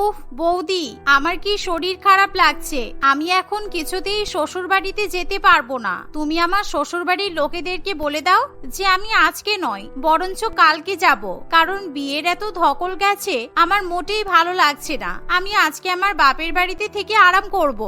উফ, বৌদি, আমার কি শরীর খারাপ লাগছে। আমি এখন কিছুতেই শ্বশুর বাড়িতে যেতে পারব না। তুমি আমার শ্বশুর বাড়ির লোকেদেরকে বলে দাও যে আমি আজকে নয়, বরঞ্চ কালকে যাব। কারণ বিয়ের এত ধকল গেছে, আমার মোটেই ভালো লাগছে না। আমি আজকে আমার বাপের বাড়িতে থেকে আরাম করব।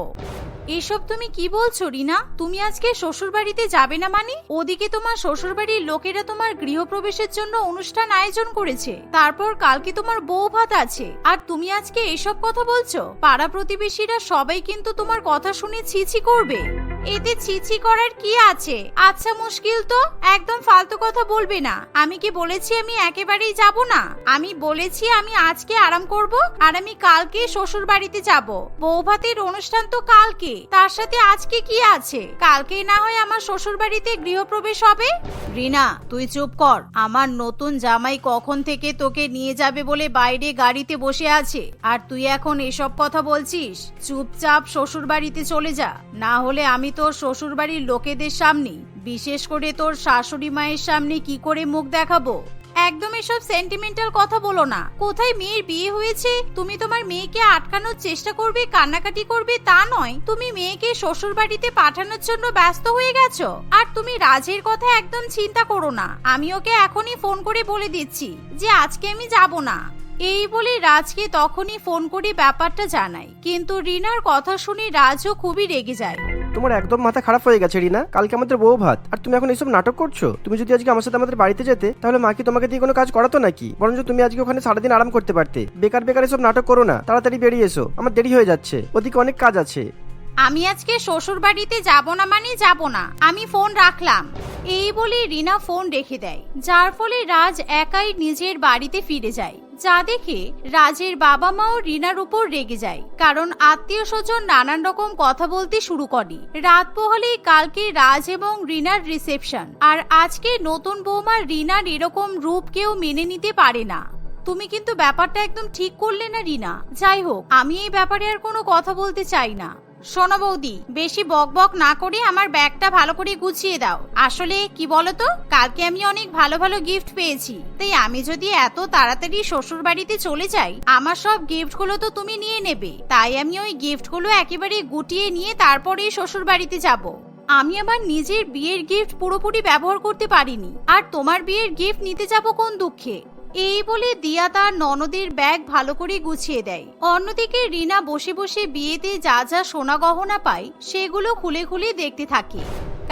এসব তুমি কি বলছো, রিনা? তুমি আজকে শ্বশুর বাড়িতে যাবে না মানে? ওদিকে তোমার শ্বশুর বাড়ির লোকেরা তোমার গৃহপ্রবেশের জন্য অনুষ্ঠান আয়োজন করেছে। তারপর কালকে তোমার বউ ভাত আছে। আর তুমি আজকে এসব কথা বলছো? পাড়া প্রতিবেশীরা সবাই কিন্তু তোমার কথা শুনে ছিছি করবে। এতে ছিছি করার কি আছে? আচ্ছা মুশকিল তো। একদম ফালতু কথা বলবে না। আমি কি বলেছি আমি একেবারেই যাব না? আমি বলেছি আমি আজকে আরাম করব আর আমি কালকে শ্বশুর বাড়িতে যাব। বউ ভাতের অনুষ্ঠান তো কালকে। তার সাথে আজকে কি আছে? কালকে না হয় আমার শ্বশুর বাড়িতে গৃহপ্রবেশ হবে? রিনা, তুই চুপ কর। আমার নতুন জামাই কখন থেকে তোকে নিয়ে যাবে বলে বাইরে গাড়িতে বসে আছে? আর তুই এখন এসব কথা বলছিস? চুপচাপ শ্বশুর বাড়িতে চলে যা। না হলে আমি তোর শ্বশুর বাড়ির লোকেদের সামনে। বিশেষ করে তোর শাশুড়ি মায়ের সামনে কি করে মুখ দেখাবো? একদম এসব সেন্টিমেন্টাল কথা বলো না। কোথায় মেয়ের বিয়ে হয়েছে? তুমি তোমার মেয়েকে আটকানোর চেষ্টা করবে, কান্নাকাটি করবে, তা নয়। তুমি মেয়েকে শ্বশুর বাড়িতে পাঠানোর জন্য ব্যস্ত হয়ে গেছো। আর তুমি রাজের কথা একদম চিন্তা করো না। আমি ওকে এখনই ফোন করে বলে দিচ্ছি যে আজকে আমি যাব না। এই বলে রাজকে তখনই ফোন করে ব্যাপারটা জানাই কিন্তু রিনার কথা শুনে রাজও খুবই রেগে যায়। তোমার একদম মাথা খারাপ হয়ে গেছে, রিনা। কালকে আমাদের বউ ভাত। আর তুমি এখন এইসব নাটক করছ? তুমি যদি আজকে আমার সাথে আমাদের বাড়িতে যেতে, তাহলে মা কি তোমাকে দিয়ে কোনো কাজ করাতো নাকি? বরঞ্চ তুমি আজকে ওখানে সারাদিন আরাম করতে পারতে। বেকার বেকার এসব নাটক করো না। তাড়াতাড়ি বেরিয়ে এসো। আমার দেরি হয়ে যাচ্ছে। ওদিকে অনেক কাজ আছে। আমি আজকে শ্বশুর বাড়িতে যাব না মানে যাব না। আমি ফোন রাখলাম। এই বলে রিনা ফোন রেখে দেয়। যার ফলে রাজ একাই নিজের বাড়িতে ফিরে যায়। যা দেখে রাজের বাবা মাও রিনার উপর রেগে যায়, কারণ আত্মীয় স্বজন নানান রকম কথা বলতে শুরু করে। রাত পোহালেই কালকে রাজ এবং রিনার রিসেপশন আর আজকে নতুন বৌমা রিনার এরকম রূপ কেউ মেনে নিতে পারে না। তুমি কিন্তু ব্যাপারটা একদম ঠিক করলে না, রিনা। যাই হোক, আমি এই ব্যাপারে আর কোনো কথা বলতে চাই না। শোনো বৌদি, বেশি বক বক না করে আমার ব্যাগটা ভালো করে গুছিয়ে দাও। আসলে কি বলতো, কালকে আমি অনেক ভালো ভালো গিফট পেয়েছি। তাই আমি যদি এত তাড়াতাড়ি শ্বশুর বাড়িতে চলে যাই, আমার সব গিফটগুলো তো তুমি নিয়ে নেবে। তাই আমি ওই গিফটগুলো একেবারে গুটিয়ে নিয়ে তারপরেই শ্বশুর বাড়িতে যাব। আমি আমার নিজের বিয়ের গিফট পুরোপুরি ব্যবহার করতে পারিনি। আর তোমার বিয়ের গিফট নিতে যাব কোন দুঃখে? এই বলে দিয়া তার ননদের ব্যাগ ভালো করে গুছিয়ে দেয়। অন্যদিকে রিনা বসে বসে বিয়েতে যা যা সোনা গহনা পায়, সেগুলো খুলে খুলে দেখতে থাকে।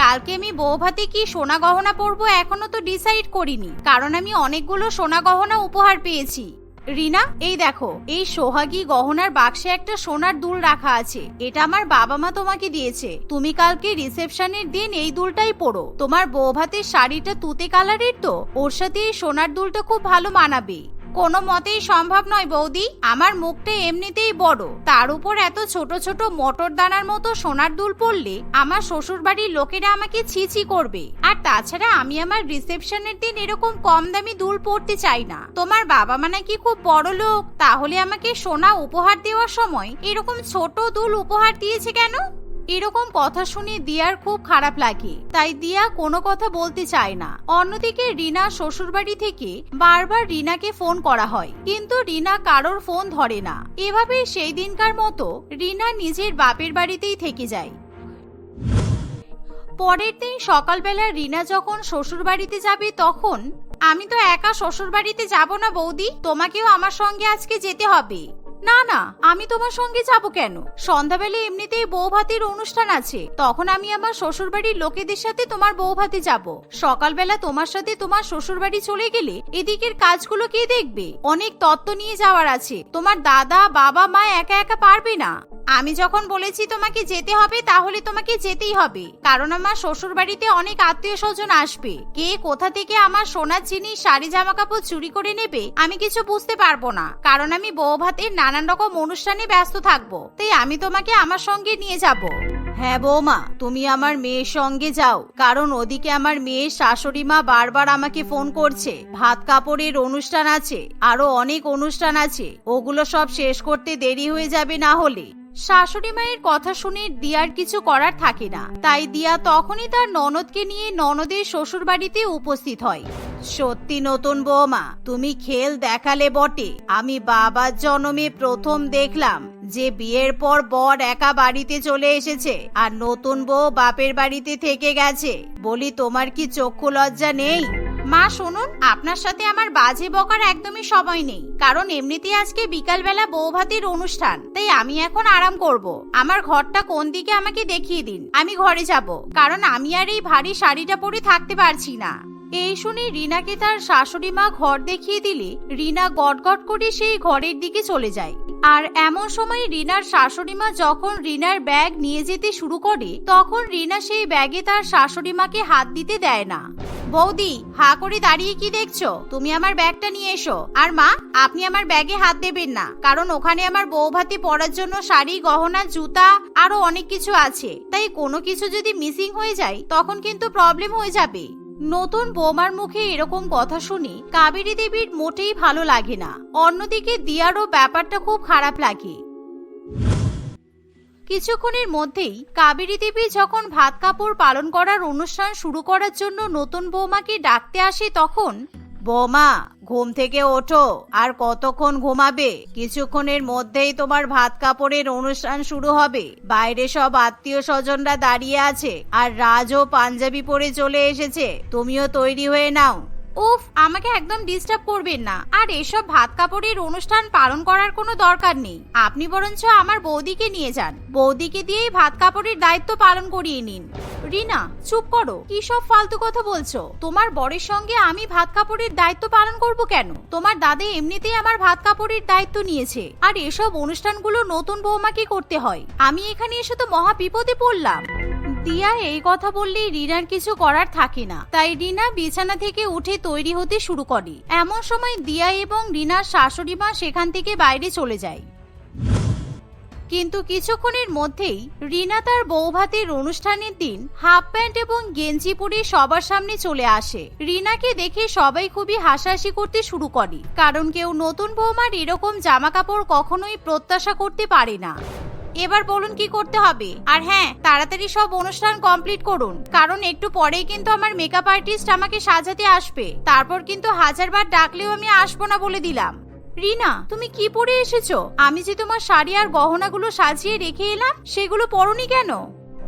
কালকে আমি বৌভাতে কি সোনা গহনা পরবো এখনও তো ডিসাইড করিনি, কারণ আমি অনেকগুলো সোনা গহনা উপহার পেয়েছি। রিনা, এই দেখো, এই সোহাগী গহনার বাক্সে একটা সোনার দুল রাখা আছে। এটা আমার বাবা মা তোমাকে দিয়েছে। তুমি কালকে রিসেপশনের দিন এই দুলটাই পরো। তোমার বৌভাতের শাড়িটা তুতে কালারের তো। ওর সাথে এই সোনার দুলটা খুব ভালো মানাবে। কোনো মতেই সম্ভব নয় বৌদি। আমার মুখটা এমনিতেই বড়। তার উপর এত ছোট ছোট মটর দানার মতো সোনার দুল পড়লে আমার শ্বশুর বাড়ির লোকেরা আমাকে ছিছি করবে। আর তাছাড়া আমি আমার রিসেপশনের দিন এরকম কম দামি দুল পরতে চাই না। তোমার বাবা মা নাকি খুব বড় লোক, তাহলে আমাকে সোনা উপহার দেওয়ার সময় এরকম ছোট দুল উপহার দিয়েছে কেন? এরকম কথা শুনে দিয়ার খুব খারাপ লাগে। তাই দিয়া কোনো কথা বলতে চায় না। অন্যদিকে রিনা শ্বশুরবাড়ি থেকে বারবার রিনাকে ফোন করা হয়। কিন্তু রিনা কারোর ফোন ধরে না। এভাবে সেই দিনকার মতো রিনা নিজের বাপের বাড়িতেই থেকে যায়। পরের দিন সকালবেলা রিনা যখন শ্বশুর বাড়িতে যাবে তখন, আমি তো একা শ্বশুর বাড়িতে যাব না বৌদি। তোমাকেও আমার সঙ্গে আজকে যেতে হবে। না না, আমি তোমার সঙ্গে যাব কেন? সন্ধ্যাবেলা এমনিতেই বউ ভাতের অনুষ্ঠান আছে। তখন আমি আমার শ্বশুর বাড়ির লোকেদের সাথে তোমার বউ ভাতে যাব। সকালবেলা তোমার সাথে তোমার শ্বশুর বাড়ি চলে গেলে এদিকের কাজগুলো কে দেখবে? অনেক তত্ত্ব নিয়ে যাওয়ার আছে। তোমার দাদা, বাবা, মা একা একা পারবে না। আমি যখন বলেছি তোমাকে যেতে হবে, তাহলে তোমাকে যেতেই হবে। কারণ আমার শ্বশুর বাড়িতে অনেক আত্মীয় স্বজন আসবে। কে কোথা থেকে আমার সোনার জিনিস, শাড়ি জামা কাপড় চুরি করে নেবে, আমি কিছু বুঝতে পারব না। কারণ আমি বউ ভাতের নানান রকম অনুষ্ঠানে ব্যস্ত থাকব। তাই আমি তোমাকে আমার সঙ্গে নিয়ে যাব। হ্যাঁ বৌমা, তুমি আমার মেয়ের সঙ্গে যাও। কারণ ওদিকে আমার মেয়ের শাশুড়ি মা বারবার আমাকে ফোন করছে। ভাত কাপড়ের অনুষ্ঠান আছে, আরও অনেক অনুষ্ঠান আছে। ওগুলো সব শেষ করতে দেরি হয়ে যাবে না হলে। শাশুড়ি মায়ের কথা শুনে দিয়ার কিছু করার থাকে না। তাই দিয়া তখনই তার ননদকে নিয়ে ননদের শ্বশুর বাড়িতে উপস্থিত হয়। সত্যি নতুন বৌমা, তুমি খেল দেখালে বটে। আমি বাবার জন্মে প্রথম দেখলাম যে বিয়ের পর বর একা বাড়িতে চলে এসেছে আর নতুন বউ বাপের বাড়িতে থেকে গেছে। বলি, তোমার কি চক্ষু লজ্জা নেই? মা, শুনুন, আপনার সাথে আমার বাজে বকার একদমই সময় নেই। কারণ এমনিতেই আজকে বিকালবেলা বৌভাতির অনুষ্ঠান, তাই আমি এখন আরাম করব। আমার ঘরটা কোন দিকে আমাকে দেখিয়ে দিন, আমি ঘরে যাব। কারণ আমি আর এই ভারী শাড়িটা পরে থাকতে পারছি না। এই শুনে রিনাকে তার শাশুড়ি মা ঘর দেখিয়ে দিলে, রিনা গটগট করে সেই ঘরের দিকে চলে যায়। আর এমন সময় রিনার শাশুড়ি মা যখন রিনার ব্যাগ নিয়ে যেতে শুরু করে, তখন রিনা সেই ব্যাগে তার শাশুড়ি মাকে হাত দিতে দেয় না। বৌদি, হা করে দাঁড়িয়ে কি দেখছ? তুমি আমার ব্যাগটা নিয়ে এসো। আর মা, আপনি আমার ব্যাগে হাত দেবেন না, কারণ ওখানে আমার বউ ভাতে পরার জন্য শাড়ি, গহনা, জুতা, আরও অনেক কিছু আছে। তাই কোনো কিছু যদি মিসিং হয়ে যায়, তখন কিন্তু প্রবলেম হয়ে যাবে। নতুন বৌমার মুখে এরকম কথা শুনে কাবেরী দেবীর মোটেই ভালো লাগে না। অন্যদিকে দিয়ারও ব্যাপারটা খুব খারাপ লাগে। কিছুক্ষণের মধ্যেই কাবেরী দেবী যখন ভাত কাপড় পালন করার অনুষ্ঠান শুরু করার জন্য নতুন বৌমাকে ডাকতে আসে তখন, বৌমা, ঘুম থেকে ওঠো, আর কতক্ষণ ঘুমাবে? কিছুক্ষণের মধ্যেই তোমার ভাত কাপড়ের অনুষ্ঠান শুরু হবে। বাইরে সব আত্মীয় স্বজনরা দাঁড়িয়ে আছে, আর রাজও পাঞ্জাবি পরে চলে এসেছে। তুমিও তৈরি হয়ে নাও। উফ, আমাকে একদম ডিস্টার্ব করবেন না। আর এসব ভাত কাপড়ের অনুষ্ঠান পালন করার কোনো দরকার নেই। আপনি বরঞ্চ আমার বৌদিকে নিয়ে যান। বৌদিকে দিয়েই ভাত কাপড়ের দায়িত্ব পালন করিয়ে নিন। রিনা, চুপ করো। কি সব ফালতু কথা বলছো? তোমার বরের সঙ্গে আমি ভাত কাপড়ের দায়িত্ব পালন করব কেন? তোমার দাদা এমনিতেই আমার ভাত কাপড়ের দায়িত্ব নিয়েছে। আর এসব অনুষ্ঠানগুলো নতুন বৌমাকে করতে হয়। আমি এখানে এসে তো মহা বিপদে পড়লাম। দিয়া এই কথা বললেই রিনার কিছু করার থাকে না। তাই রিনা বিছানা থেকে উঠে তৈরি হতে শুরু করে। এমন সময় দিয়া এবং রিনার শাশুড়ি মা সেখান থেকে বাইরে চলে যায়। কিন্তু কিছুক্ষণের মধ্যেই রিনা তার বৌভাতের অনুষ্ঠানের দিন হাফ প্যান্ট এবং গেঞ্জি পরে সবার সামনে চলে আসে। রিনাকে দেখে সবাই খুবই হাসাহাসি করতে শুরু করে। কারণ কেউ নতুন বৌমার এরকম জামা কাপড় কখনোই প্রত্যাশা করতে পারে না। এবার বলুন কি করতে হবে। আর হ্যাঁ তাড়াতাড়ি সব অনুষ্ঠান কমপ্লিট করুন। কারণ একটু পরেই কিন্তু আমার মেকআপ আর্টিস্ট আমাকে সাজাতে আসবে। তারপর কিন্তু হাজারবার ডাকলেও আমি আসব না বলে দিলাম। রিনা, তুমি কি পরে এসেছ? আমি যে তোমার শাড়ি আর গহনাগুলো সাজিয়ে রেখে এলাম, সেগুলো পরনি কেন?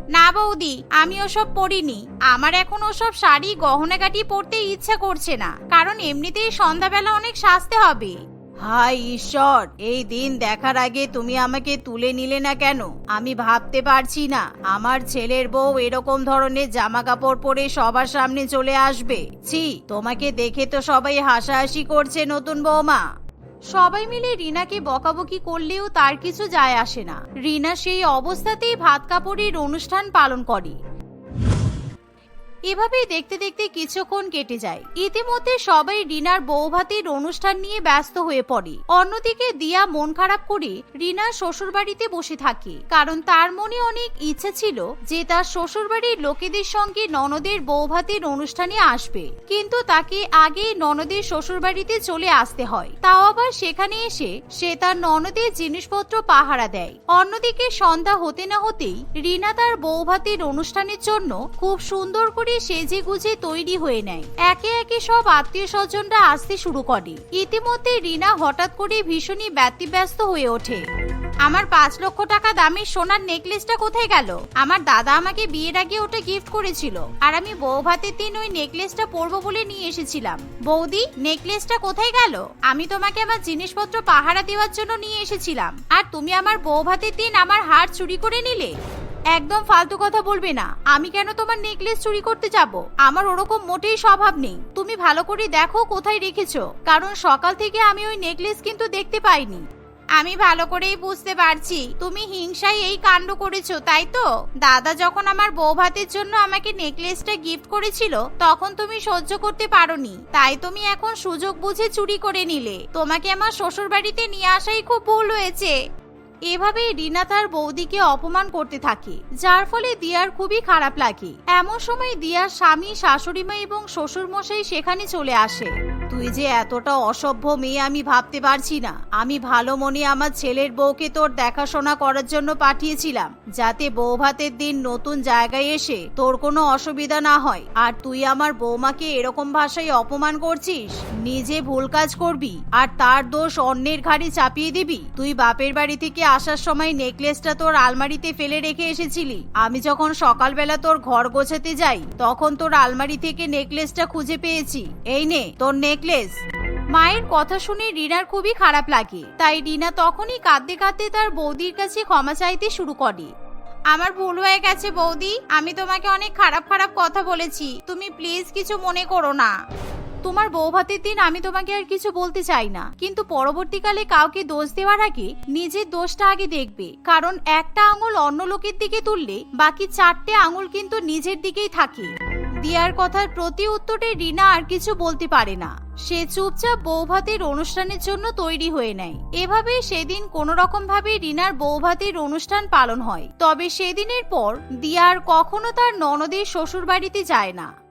না বৌদি, আমি ওসব পরিনি। আমার এখন ওসব শাড়ি গহনা কাটি পরতে ইচ্ছা করছে না। কারণ এমনিতেই সন্ধ্যাবেলা অনেক সাজতে হবে। হাই ঈশ্বর, এই দিন দেখার আগে তুমি আমাকে তুলে নিলে না কেন? আমি ভাবতে পারছি না, আমার ছেলের বউ এরকম ধরনের জামা কাপড় পরে সবার সামনে চলে আসবে। ছি, তোমাকে দেখে তো সবাই হাসাহাসি করছে নতুন বৌমা। সবাই মিলে রিনাকে বকাবকি করলেও তার কিছু যায় আসে না। রিনা সেই অবস্থাতেই ভাত কাপড়ের অনুষ্ঠান পালন করে। এভাবেই দেখতে দেখতে কিছুক্ষণ কেটে যায়। ইতিমধ্যে সবাই রিনার বৌভাতের অনুষ্ঠান নিয়ে ব্যস্ত হয়ে পড়ে। অন্যদিকে দিয়া মন খারাপ করে রিনার শ্বশুর বাড়িতে বসে থাকে। কারণ তার মনে অনেক ইচ্ছে ছিল যে তার শ্বশুর বাড়ির লোকেদের সঙ্গে ননদের বৌভাতের অনুষ্ঠানে আসবে। কিন্তু তাকে আগে ননদের শ্বশুর বাড়িতে চলে আসতে হয়। তাও আবার সেখানে এসে সে তার ননদের জিনিসপত্র পাহারা দেয়। অন্যদিকে সন্ধ্যা হতে না হতেই রিনা তার বৌভাতের অনুষ্ঠানের জন্য খুব সুন্দর করে সেজে গুজে তৈরি হয়ে নেয়। একে একে সব আত্মীয় স্বজনরা আসতে শুরু করে। ইতিমধ্যে রিনা হঠাৎ করে ভীষণই ব্যতিব্যস্ত হয়ে ওঠে। আমার পাঁচ লক্ষ টাকা দামের সোনার নেকলেসটা কোথায় গেল? আমার দাদা আমাকে বিয়ের আগে ওটা গিফট করেছিল। আর আমি বউ ভাতের দিন ওই নেকলেসটা পরবো বলে নিয়ে এসেছিলাম। বৌদি, নেকলেসটা কোথায় গেল? আমি তোমাকে আমার জিনিসপত্র পাহারা দেওয়ার জন্য নিয়ে এসেছিলাম। আর তুমি আমার বউ ভাতের দিন আমার হার চুরি করে নিলে? একদম ফালতু কথা বলবে না। আমি কেন তোমার নেকলেস চুরি করতে যাব? আমার ওরকম মোটেই স্বভাব নেই। তুমি ভালো করে দেখো কোথায় রেখেছো। কারণ সকাল থেকে আমি ওই নেকলেস কিন্তু দেখতে পাইনি। আমি ভালো করেই বুঝতে পারছি, তুমি হিংসায় এই কাণ্ড করেছ, তাই তো? দাদা যখন আমার বউ ভাতের জন্য আমাকে নেকলেসটা গিফট করেছিল, তখন তুমি সহ্য করতে পারোনি। তাই তুমি এখন সুযোগ বুঝে চুরি করে নিলে। তোমাকে আমার শ্বশুর বাড়িতে নিয়ে আসাই খুব ভুল হয়েছে। এভাবেই রিনা তার বৌদিকে অপমান করতে থাকে, যার ফলে দিয়ার খুবই খারাপ লাগে। এমন সময় দিয়ার স্বামী, শাশুড়িমা এবং শ্বশুর মশাই সেখানে চলে আসে। তুই যে এতটা অসভ্য মেয়ে, আমি ভাবতে পারছি না। আমি ভালো মনে আমার ছেলের বউকে তোর দেখাশোনা করার জন্য পাঠিয়েছিলাম, যাতে বউ ভাতের দিন নতুন জায়গায় এসে তোর কোনো অসুবিধা না হয়। আর তুই আমার বৌমাকে এরকম ভাষায় অপমান করছিস? নিজে ভুল কাজ করবি, আর তার দোষ অন্যের ঘাড়ে চাপিয়ে দিবি? তুই বাপের বাড়ি থেকে আসার সময় নেকলেসটা তোর আলমারিতে ফেলে রেখে এসেছিলি। আমি যখন সকালবেলা তোর ঘর গোছাতে যাই, তখন তোর আলমারি থেকে নেকলেসটা খুঁজে পেয়েছি। এই নে, তোর নেকলেস। মায়ের কথা শুনে রিনার খুবই খারাপ লাগে। তাই রিনা তখনই কাঁদতে কাঁদতে তার বৌদির কাছে ক্ষমা চাইতে শুরু করে। আমার ভুল হয়ে গেছে বৌদি, আমি তোমাকে অনেক খারাপ খারাপ কথা বলেছি। তুমি প্লিজ কিছু মনে করো না। তোমার বউ ভাতের দিন আমি তোমাকে আর কিছু বলতে চাই না। কিন্তু পরবর্তীকালে কাউকে দোষ দেওয়ার আগে নিজের দোষটা আগে দেখবে। কারণ একটা আঙুল অন্য লোকের দিকে তুললে বাকি চারটে আঙুল কিন্তু নিজের দিকেই থাকে। দিয়ার কথার প্রতি উত্তরে রিনা আর কিছু বলতে পারে না। সে চুপচাপ বৌভাতের অনুষ্ঠানের জন্য তৈরি হয়ে নেয়। এভাবেই সেদিন কোন রকম ভাবে রিনার বৌভাতের অনুষ্ঠান পালন হয়। তবে সেদিনের পর দিয়ার কখনো তার ননদের শ্বশুর বাড়িতে যায় না।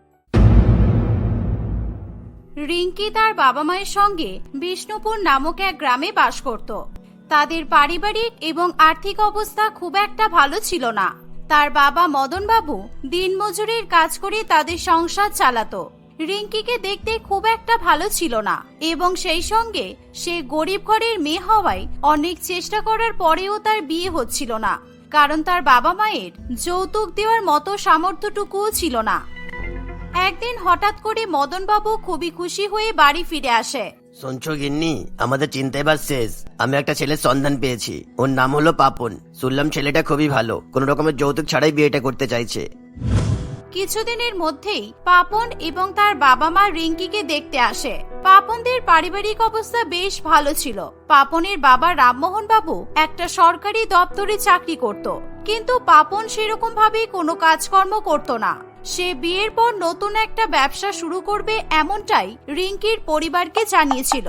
রিঙ্কি তার বাবা মায়ের সঙ্গে বিষ্ণুপুর নামক এক গ্রামে বাস করত। তাদের পারিবারিক এবং আর্থিক অবস্থা খুব একটা ভালো ছিল না। তার বাবা মদনবাবু দিনমজুরির কাজ করে তাদের সংসার চালাতো। রিঙ্কিকে দেখতে খুব একটা ভালো ছিল না এবং সেই সঙ্গে সে গরিব ঘরের মেয়ে হওয়ায় অনেক চেষ্টা করার পরেও তার বিয়ে হচ্ছিল না। কারণ তার বাবা মায়ের যৌতুক দেওয়ার মতো সামর্থ্যটুকুও ছিল না। একদিন হঠাৎ করে মদনবাবু খুবই খুশি হয়ে বাড়ি ফিরে আসে। শুনছো গিন্নি আমাদের চিন্তা এবার শেষ। আমি একটা ছেলের সন্ধান পেয়েছি। ওর নাম হলো পাপন। শুনলাম ছেলেটা খুবই ভালো। কোন রকমের যৌতুক ছাড়াই বিয়েটা করতে চাইছে। কিছুদিনের মধ্যেই পাপন এবং তার বাবা মা রিঙ্কিকে দেখতে আসে। পাপনদের পারিবারিক অবস্থা বেশ ভালো ছিল। পাপনের বাবা রামমোহন বাবু একটা সরকারি দপ্তরে চাকরি করত। কিন্তু পাপন সেরকম ভাবে কোনো কাজকর্ম করত না। সে বিয়ের পর নতুন একটা ব্যবসা শুরু করবে এমনটাই রিঙ্কির পরিবারকে জানিয়েছিল।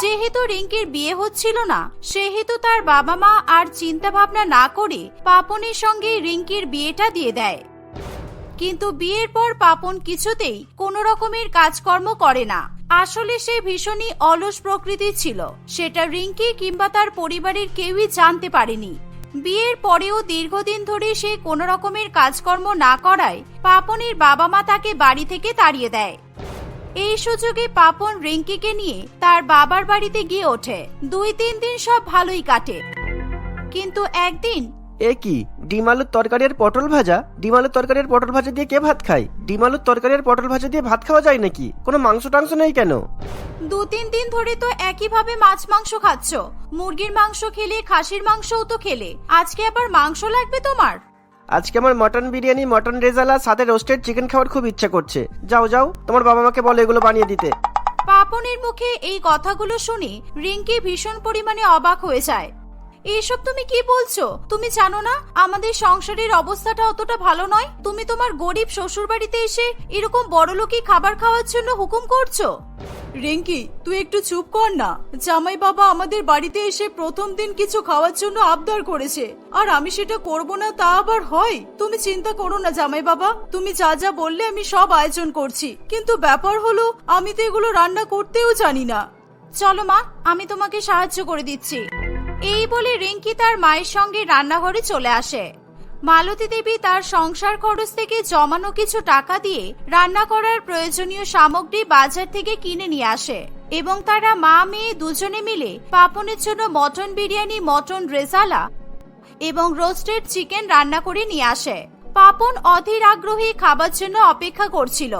যেহেতু রিঙ্কির বিয়ে হচ্ছিল না, সেহেতু তার বাবা মা আর চিন্তা ভাবনা না করে পাপনের সঙ্গে রিঙ্কির বিয়েটা দিয়ে দেয়। কিন্তু বিয়ের পর পাপন কিছুতেই কোনো রকমের কাজকর্ম করে না। আসলে সে ভীষণই অলস প্রকৃতির ছিল। সেটা রিঙ্কি কিংবা তার পরিবারের কেউই জানতে পারেনি। বিয়ের পরেও দীর্ঘদিন ধরে সে কোনো রকমের কাজকর্ম না করায় পাপনের বাবা মা তাকে বাড়ি থেকে তাড়িয়ে দেয়। এই সুযোগে পাপন রিঙ্কিকে নিয়ে তার বাবার বাড়িতে গিয়ে ওঠে। দুই তিন দিন সব ভালোই কাটে। কিন্তু একদিন এ কি? ডিম আলুর তরকারি আর পটল ভাজা? ডিম আলুর তরকারি আর পটল ভাজা দিয়ে কে ভাত খায়? ডিম আলুর তরকারি আর পটল ভাজা দিয়ে ভাত খাওয়া যায় নাকি? কোনো মাংস টাংস নেই কেন? দু তিন দিন ধরে তো একইভাবে মাছ মাংস খাচ্ছ। মুরগির মাংস খেলে খাসির মাংসও তো খেলে। আজকে আবার মাংস লাগবে তোমার? আজকে আমার মটন বিরিয়ানি মটন রেজালা সাথে রোস্টেড চিকেন খাওয়ার খুব ইচ্ছা করছে। যাও যাও তোমার বাবা মাকে বলো এগুলো বানিয়ে দিতে। পাপনের মুখে এই কথাগুলো শুনে রিঙ্কি ভীষণ পরিমাণে অবাক হয়ে যায়। এসব তুমি কি বলছো? তুমি জানো না? আমাদের সংসারের অবস্থাটা অতটা ভালো নয়? তুমি তোমার গরিব শ্বশুর বাড়িতে এসে এরকম বড়লোকি খাবার খাওয়ার জন্য হুকুম করছ? রিঙ্কি তুই একটু চুপ কর না। জামাই বাবা আমাদের বাড়িতে এসে প্রথম দিন কিছু খাওয়ার জন্য আবদার করেছে। আর আমি সেটা করব না তা আবার হয়? তুমি চিন্তা করো না জামাই বাবা তুমি যা যা বললে আমি সব আয়োজন করছি। কিন্তু ব্যাপার হলো আমি তো এগুলো রান্না করতেও জানি না। চলো মা আমি তোমাকে সাহায্য করে দিচ্ছি। এই বলে রিঙ্কি তার মায়ের সঙ্গে রান্নাঘরে চলে আসে। মালতী দেবী তার সংসার খরচ থেকে জমানো কিছু টাকা দিয়ে রান্না করার প্রয়োজনীয় সামগ্রী বাজার থেকে কিনে নিয়ে আসে এবং তারা মা, মেয়ে দুজনে মিলে পাপনের জন্য মটন বিরিয়ানি, মটন রেজালা এবং রোস্টেড চিকেন রান্না করে নিয়ে আসে। পাপন অধীর আগ্রহী খাবার জন্য অপেক্ষা করছিল।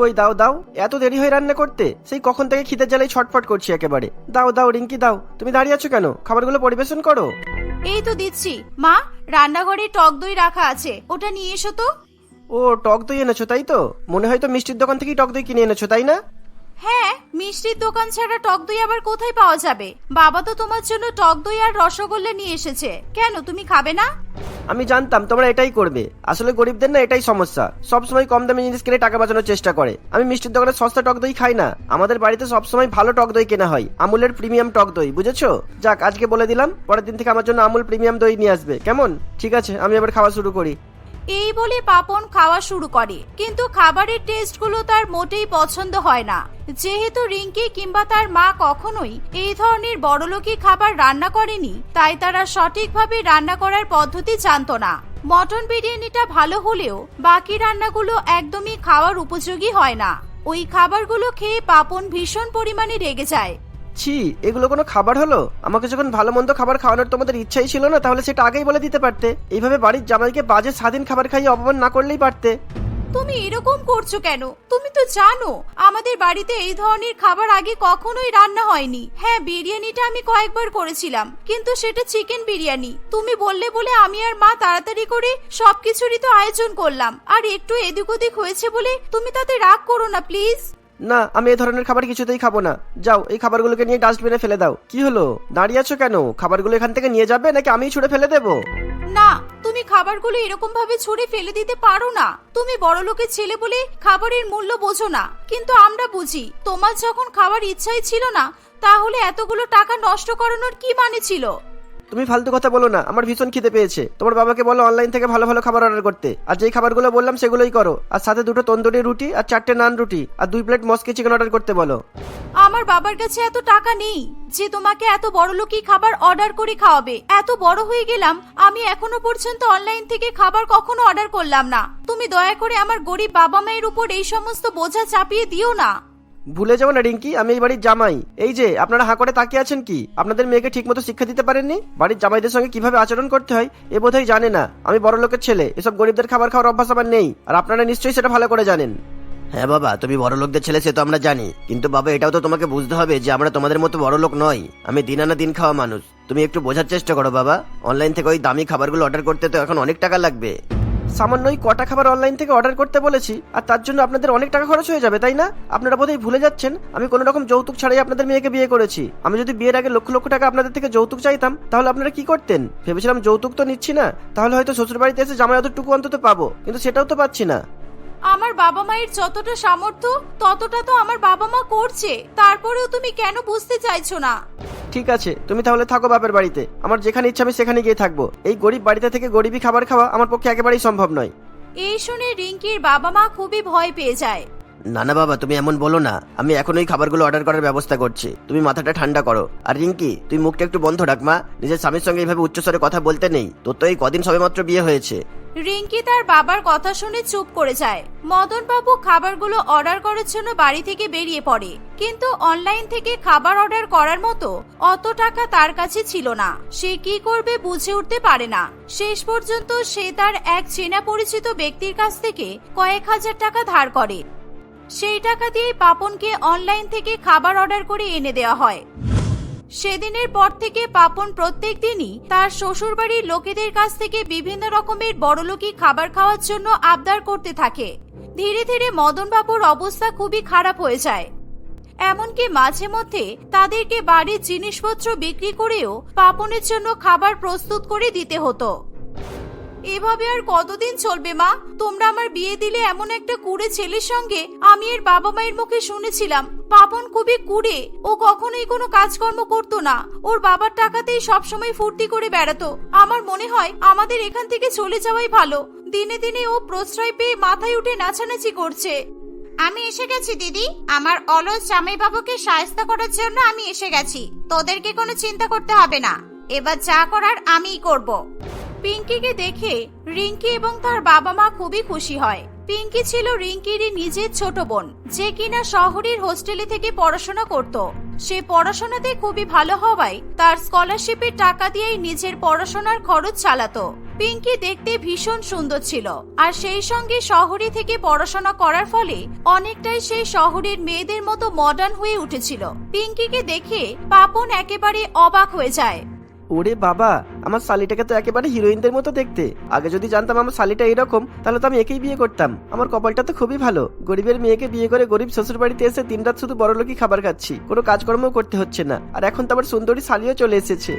কই দাও দাও এত দেরি হয়ে রান্না করতে? সেই কখন থেকে খিদের জ্বালাই ছটফট করছি একেবারে। দাও দাও রিঙ্কি দাও তুমি দাঁড়িয়ে আছো কেন? খাবারগুলো পরিবেশন করো। এই তো দিচ্ছি। মা রান্নাঘরে টক দই রাখা আছে ওটা নিয়ে এসো তো। ও টক দই এনেছো তাই তো? মনে হয় তো মিষ্টির দোকান থেকেই টক দই কিনে এনেছো তাই না? হ্যাঁ মিষ্টির দোকান ছাড়া টক দই আবার কোথায় পাওয়া যাবে? বাবা তো তোমার জন্য টক দই আর রসগোল্লা নিয়ে এসেছে। কেন তুমি খাবে না? আমি জানতাম তোমরা এটাই করবে। আসলে গরিবদের না এটাই সমস্যা। সবসময় কম দামি জিনিস কিনে টাকা বাঁচানোর চেষ্টা করে। আমি মিষ্টির দোকানে সস্তা টক দই খাই না। আমাদের বাড়িতে সবসময় ভালো টক দই কেনা হয়। আমুলের প্রিমিয়াম টক দই, বুঝেছ? যাক, আজকে বলে দিলাম। পরের দিন থেকে আমার জন্য আমুল প্রিমিয়াম দই নিয়ে আসবে। কেমন? ঠিক আছে, আমি এবার খাওয়া শুরু করি। এই বলে পাপন খাওয়া শুরু করে। কিন্তু খাবারের টেস্টগুলো তার মোটেই পছন্দ হয় না। যেহেতু রিঙ্কি কিংবা তার মা কখনোই এই ধরনের বড়লোকি খাবার রান্না করেনি, তাই তারা সঠিকভাবে রান্না করার পদ্ধতি জানত না। মটন বিরিয়ানিটা ভালো হলেও বাকি রান্নাগুলো একদমই খাওয়ার উপযোগী হয় না। ওই খাবারগুলো খেয়ে পাপন ভীষণ পরিমাণে রেগে যায়। ছি, এগুলো কোনো খাবার হলো? আমাকে যখন ভালো মন্দ খাবার খাওয়ানোর তোমাদের ইচ্ছাই ছিল না, তাহলে সেটা আগেই বলে দিতে পারতে। এইভাবে বাড়ির জামাইকে বাজে স্বাধীন খাবার খাইয়ে অপমান না করলেই পারতে। তুমি এরকম করছ কেন? তুমি তো জানো, আমাদের বাড়িতে এই ধরনের খাবার আগে কখনোই রান্না হয়নি। হ্যাঁ বিরিয়ানিটা আমি কয়েকবার করেছিলাম, কিন্তু সেটা চিকেন বিরিয়ানি। তুমি বললে বলে আমি আর মা তাড়াতাড়ি করে সবকিছুরই তো আয়োজন করলাম। আর একটু এদিক ওদিক হয়েছে বলে তুমি তাতে রাগ করো না, প্লিজ। না, আমি এই ধরনের খাবার কিছুতেই খাব না। যাও, এই খাবারগুলোকে নিয়ে ডাস্টবিনে ফেলে দাও। কি হলো? দাঁড়িয়ে আছো কেন? খাবারগুলো এখান থেকে নিয়ে যাবে নাকি আমিই ছুড়ে ফেলে দেবো? না, তুমি খাবারগুলো এরকম ভাবে ছুঁড়ে ফেলে দিতে পারো না। তুমি বড় লোকের ছেলে বলে খাবারের মূল্য বোঝো না। কিন্তু আমরা বুঝি, তোমার যখন খাবার ইচ্ছাই ছিল না, তাহলে এতগুলো টাকা নষ্ট করানোর কি মানে ছিল? তুমি ফালতু কথা বলো না, আমার ভীষণ খিদে পেয়েছে। তোমার বাবাকে বলো অনলাইন থেকে ভালো ভালো খাবার অর্ডার করতে। আর যেই খাবারগুলো বললাম সেগুলোই করো। আর সাথে দুটো তন্দুরি রুটি আর চারটে নান রুটি আর দুই প্লেট মস্কি চিকেন অর্ডার করতে বলো। আমার বাবার কাছে এত টাকা নেই যে তোমাকে এত বড় লোকই খাবার অর্ডার করে খাওয়াবে। এত বড় হয়ে গেলাম, আমি এখনও পর্যন্ত অনলাইন থেকে খাবার কখনো অর্ডার করলাম না। তুমি দয়া করে আমার গরিব বাবা মায়ের উপর এই সমস্ত বোঝা চাপিয়ে দিও না। ভুলে যাব না, রিঙ্কি। আমি এই বাড়ির জামাই। এই যে, আপনারা হাঁ করে তাকিয়ে আছেন কি? আপনাদের মেয়েকে ঠিকমতো শিক্ষা দিতে পারেননি? বাড়ির জামাইদের সঙ্গে কীভাবে আচরণ করতে হয়, এ বোধহয় জানে না। আমি বড় লোকের ছেলে, এসব গরিবদের খাবার খাওয়ার অভ্যাস আমার নেই। আর আপনারা নিশ্চয়ই সেটা ভালো করে জানেন। হ্যাঁ বাবা, তুমি বড় লোকদের ছেলে, সে তো আমরা জানি। কিন্তু বাবা, এটাও তো তোমাকে বুঝতে হবে যে আমরা তোমাদের মতো বড় লোক নই। আমি দিন আনা দিন খাওয়া মানুষ। তুমি একটু বোঝার চেষ্টা করো বাবা। অনলাইন থেকে ওই দামি খাবারগুলো অর্ডার করতে তো এখন অনেক টাকা লাগবে। সামান্যই কটা খাবার অনলাইন থেকে অর্ডার করতে বলেছি, আর তার জন্য আপনাদের অনেক টাকা খরচ হয়ে যাবে, তাই না? আপনারা বোধহয় ভুলে যাচ্ছেন, আমি কোনো রকম যৌতুক ছাড়াই আপনাদের মেয়েকে বিয়ে করেছি। আমি যদি বিয়ের আগে লক্ষ লক্ষ টাকা আপনাদের থেকে যৌতুক চাইতাম, তাহলে আপনারা কি করতেন? ভেবেছিলাম যৌতুক তো নিচ্ছি না, তাহলে হয়তো শ্বশুর বাড়িতে এসে জামাই অতটুকু অন্তত পাবো, কিন্তু সেটাও তো পাচ্ছি না। আমার বাবা মায়ের যতটা সামর্থ্য ততটা তো আমার বাবা মা করছে। তারপরেও তুমি কেন বুঝতে চাইছো না? ঠিক আছে তুমি তাহলে থাকো বাপের বাড়িতে। আমার যেখানে ইচ্ছা আমি সেখানে গিয়ে থাকব। এই গরিব বাড়িতে থেকে গরিবই খাবার খাওয়া আমার পক্ষে একেবারেই সম্ভব নয়। এই শুনে রিঙ্কির বাবা মা খুবই ভয় পেয়ে যায়। না না বাবা, তুমি এমন বলো না। আমি এখন ওই খাবারগুলো অর্ডার করার ব্যবস্থা করছি। তুমি মাথাটা ঠান্ডা করো। আর রিঙ্কি, তুই মুখটা একটু বন্ধ রাখ, মা। নিজের স্বামীর সঙ্গে এইভাবে উচ্চস্বরে কথা বলতে নেই। তোর তো এই কদিন সবেমাত্র বিয়ে হয়েছে। রিঙ্কি তার বাবার কথা শুনে চুপ করে যায়। মদন বাবু খাবারগুলো অর্ডার করার জন্য বাড়ি থেকে বেরিয়ে পড়ে। কিন্তু অনলাইন থেকে খাবার অর্ডার করার মতো অত টাকা তার কাছে ছিল না। সে কি করবে বুঝে উঠতে পারে না। শেষ পর্যন্ত সে তার এক চেনা পরিচিত ব্যক্তির কাছ থেকে কয়েক হাজার টাকা ধার করে। সেই টাকা দিয়ে পাপনকে অনলাইন থেকে খাবার অর্ডার করে এনে দেওয়া হয়। সেদিনের পর থেকে পাপন প্রত্যেক দিনই তার শ্বশুরবাড়ির লোকেদের কাছ থেকে বিভিন্ন রকমের বড়লোকি খাবার খাওয়ার জন্য আবদার করতে থাকে। ধীরে ধীরে মদন বাবুর অবস্থা খুবই খারাপ হয়ে যায়। এমনকি মাঝে মধ্যে তাদেরকে বাড়ির জিনিসপত্র বিক্রি করেও পাপনের জন্য খাবার প্রস্তুত করে দিতে হতো। এভাবে আর কতদিন চলবে, মা? তোমরা আমার বিয়ে দিলে এমন একটা কুড়ে ছেলের সঙ্গে আমি এর বাবা মায়ের মুখে শুনেছিলাম। পাপন খুবই কুড়ে। ও কখনোই কোনো কাজকর্ম করতো না। ওর বাবার টাকাতেই সবসময় ফুর্তি করে বেড়াতো। আমার মনে হয় আমাদের এখান থেকে চলে যাওয়াই ভালো। দিনে দিনে ও প্রশ্রয় পেয়ে মাথায় উঠে নাচানাচি করছে। আমি এসে গেছি, দিদি। আমার অলস জামাই বাবুকে সাহায্য করার জন্য আমি এসে গেছি। তোদেরকে কোনো চিন্তা করতে হবে না। এবার যা করার আমিই করব। পিঙ্কিকে দেখে রিঙ্কি এবং তার বাবা মা খুবই খুশি হয়। পিঙ্কি ছিল রিঙ্কিরই নিজের ছোট বোন, যে কিনা শহরের হোস্টেলে থেকে পড়াশোনা করত। সে পড়াশোনাতে খুবই ভালো হওয়ায় তার স্কলারশিপের টাকা দিয়েই নিজের পড়াশোনার খরচ চালাতো। পিঙ্কি দেখতে ভীষণ সুন্দর ছিল, আর সেই সঙ্গে শহরে থেকে পড়াশোনা করার ফলে অনেকটাই সেই শহরের মেয়েদের মতো মডার্ন হয়ে উঠেছিল। পিঙ্কিকে দেখে পাপন একেবারে অবাক হয়ে যায়। ওরে বাবা, আমার শালিটাকে তো একেবারে হিরোইনদের মতো দেখতে। আগে যদি জানতাম আমার শালিটা এরকম, তাহলে তো আমি একেই বিয়ে করতাম। আমার কপালটা তো খুবই ভালো। গরিবের মেয়েকে বিয়ে করে গরিব শ্বশুর বাড়িতে এসে দিনরাত শুধু বড় লোকই খাবার খাচ্ছি। কোনো কাজকর্মও করতে হচ্ছে না। আর এখন তো আবার সুন্দরী শালিও চলে এসেছে।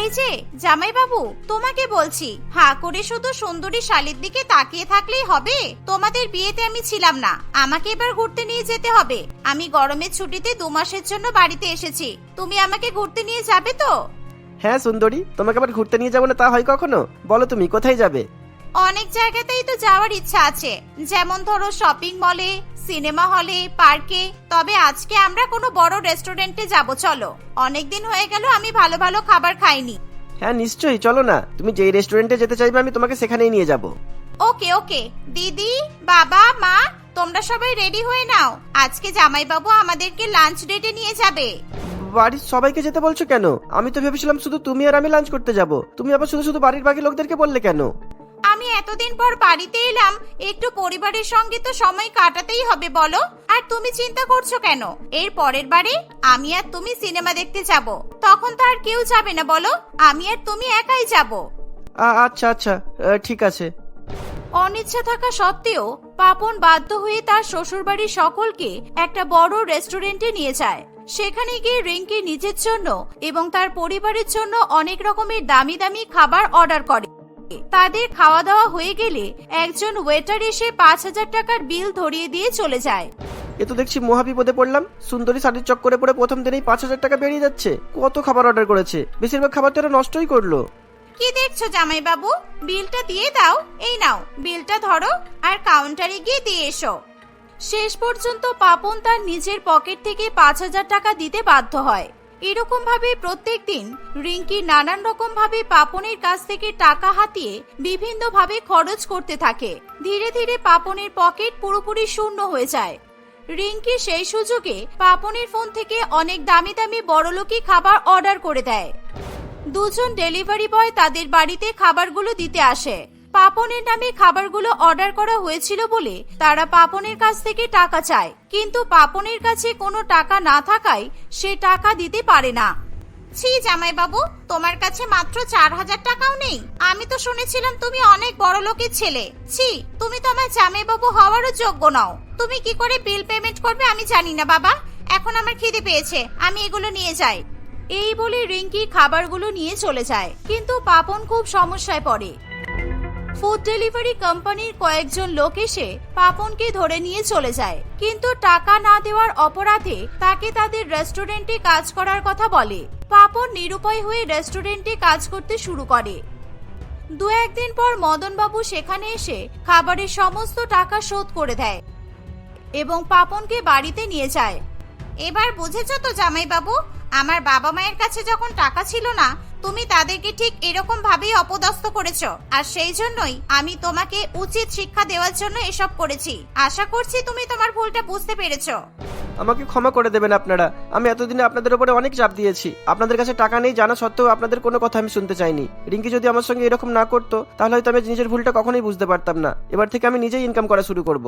এই যে জামাই বাবু তোমাকে বলছি, হা করে শুধু সুন্দরী শালির দিকে তাকিয়ে থাকলেই হবে? তোমাদের বিয়েতে আমি ছিলাম না। আমাকে এবার ঘুরতে নিয়ে যেতে হবে। আমি গরমের ছুটিতে দু মাসের জন্য বাড়িতে এসেছি। তুমি আমাকে ঘুরতে নিয়ে যাবে তো? হ্যাঁ সুন্দরী তোমাকে আবার ঘুরতে নিয়ে যাব না তা হয় কখনো? বলো তুমি কোথায় যাবে? অনেক জায়গাতেই তো যাওয়ার ইচ্ছা আছে। যেমন ধরো শপিং মলে সিনেমা হলে পার্কে তবে আজকে আমরা কোনো বড় রেস্টুরেন্টে যাব চলো। অনেকদিন হয়ে গেল আমি ভালো ভালো খাবার খাইনি। হ্যাঁ নিশ্চয়ই চলো না। তুমি যেই রেস্টুরেন্টে যেতে চাইবে আমি তোমাকে সেখানেই নিয়ে যাব। ওকে ওকে। দিদি বাবা মা তোমরা সবাই রেডি হয়ে নাও। আজকে জামাইবাবু আমাদেরকে লাঞ্চ ডেটে নিয়ে যাবে। বাড়ির সবাইকে যেতে বলছো কেন? আমি তো ভেবেছিলাম শুধু তুমি আর আমি লাঞ্চ করতে যাব। তুমি আবার শুধু শুধু বাড়ির বাকি লোকদেরকে বললে কেন? আমি এতদিন পর বাড়িতে এলাম একটু পরিবারের সঙ্গে তো সময় কাটাতেই হবে বলো। আর তুমি চিন্তা করছ কেন? এর পরের বারে আমি আর তুমি সিনেমা দেখতে যাব। তখন তো আর কেউ যাবে না বলো আমি আর তুমি একাই যাব। আচ্ছা আচ্ছা ঠিক আছে। অনিচ্ছা থাকা সত্ত্বেও পাপন বাধ্য হয়ে তার শ্বশুরবাড়ির সকলকে একটা বড় রেস্টুরেন্টে নিয়ে যায়। সেখানে গিয়ে রিঙ্কি নিজের জন্য এবং তার পরিবারের জন্য অনেক রকমের দামি দামি খাবার অর্ডার করে। তাদের খাওয়া দাওয়া হয়ে গেলে একজন ওয়েটার এসে পাঁচ হাজার টাকার বিল ধরিয়ে দিয়ে চলে যায়। এ তো দেখছি মহাবিপদে পড়লাম। সুন্দরী শাড়ির চক্করে পড়ে প্রথম দিনেই পাঁচ হাজার টাকা বেরিয়ে যাচ্ছে। কত খাবার অর্ডার করেছে? বেশিরভাগ খাবার তো এরা নষ্টই করল। কি দেখছ জামাই বাবু বিলটা দিয়ে দাও এই নাও। বিলটা ধরো আর কাউন্টারে গিয়ে দিয়ে এসো। শেষ পর্যন্ত পাপন তার নিজের পকেট থেকে পাঁচ হাজার টাকা দিতে বাধ্য হয়। এরকম ভাবে প্রত্যেক দিন রিঙ্কি নানান রকম ভাবে পাপনের কাছ থেকে টাকা হাতিয়ে বিভিন্ন ভাবে খরচ করতে থাকে। ধীরে ধীরে পাপনের পকেট পুরোপুরি শূন্য হয়ে যায়। রিঙ্কি সেই সুযোগে পাপনের ফোন থেকে অনেক দামি দামি বড়লোকি খাবার অর্ডার করে দেয়। দুজন ডেলিভারি বয় তাদের বাড়িতে খাবারগুলো দিতে আসে। পাপনের নামে খাবারগুলো অর্ডার করা হয়েছিল বলে তারা পাপনের কাছ থেকে টাকা চায়। কিন্তু পাপনের কাছে কোনো টাকা না থাকায় সে টাকা দিতে পারে না। ছি জামাই বাবু তোমার কাছে মাত্র চার হাজার টাকাও নেই। আমি তো শুনেছিলাম তুমি অনেক বড় লোকের ছেলে। ছি, তুমি তো আমার জামাই বাবু হওয়ারও যোগ্য নও। তুমি কি করে বিল পেমেন্ট করবে আমি জানি না বাবা। এখন আমার খিদে পেয়েছে, আমি এগুলো নিয়ে যাই। এই বলে রিঙ্কি খাবারগুলো নিয়ে চলে যায়। কিন্তু পাপন খুব সমস্যায় পড়ে। ফুড ডেলিভারি কোম্পানির কয়েকজন লোক এসে পাপনকে ধরে নিয়ে চলে যায়। কিন্তু টাকা না দেওয়ার অপরাধে তাকে তাদের রেস্টুরেন্টে কাজ করার কথা বলে। পাপন নিরুপায় হয়ে রেস্টুরেন্টে কাজ করতে শুরু করে। দু একদিন পর মদনবাবু সেখানে এসে খাবারের সমস্ত টাকা শোধ করে দেয় এবং পাপনকে বাড়িতে নিয়ে যায়। এবার বুঝেছ তো জামাইবাবু, আমার বাবা মায়ের কাছে যখন টাকা ছিল না তুমি তাদেরকে ঠিক এরকম ভাবেই অপদস্থ করেছ। আর সেই জন্যই আমি তোমাকে উচিত শিক্ষা দেওয়ার জন্য এসব করেছি। আশা করছি তুমি তোমার ভুলটা বুঝতে পেরেছ। আমাকে ক্ষমা করে দেবেন আপনারা। আমি এতদিনে আপনাদের উপরে অনেক চাপ দিয়েছি। আপনাদের কাছে টাকা নেই জানা সত্ত্বেও আপনাদের কোনো কথা আমি শুনতে চাইনি। রিঙ্কি যদি আমার সঙ্গে এরকম না করতো, তাহলে হয়তো আমি নিজের ভুলটা কখনোই বুঝতে পারতাম না। এবার থেকে আমি নিজেই ইনকাম করা শুরু করব।